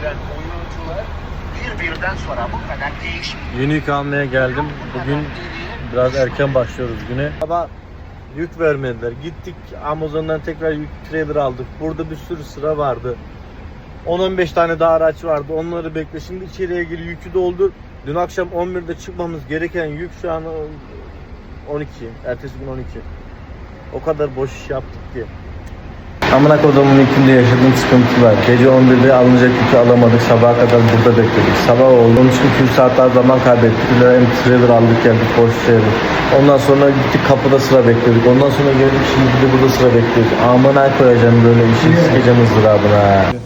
giren oyuncular birbirinden sonra bu kadar değişik. Yeni yük almaya geldim. Bugün biraz erken başlıyoruz güne. Ama yük vermediler. Gittik Amazon'dan tekrar yük trailer aldık. Burada bir sürü sıra vardı. 10-15 tane daha araç vardı. Onları bekle. Şimdi içeriye gir yükü doldur. Dün akşam 11'de çıkmamız gereken yük şu an 12. Ertesi gün 12. O kadar boş iş yaptık ki. Amına kodumun yükünde yaşadığım sıkıntılar. Gece 11'de alınacak yükü alamadık. Sabaha kadar burada bekledik. Sabah oldu. Onun için 2 saatler zaman kaybettik. Hem trailer aldık geldik boş trailer. Ondan sonra gittik kapıda sıra bekledik. Ondan sonra geldik şimdi bir de burada sıra bekliyoruz. Amına koyacağım böyle işi sikeceğim ızdırabına.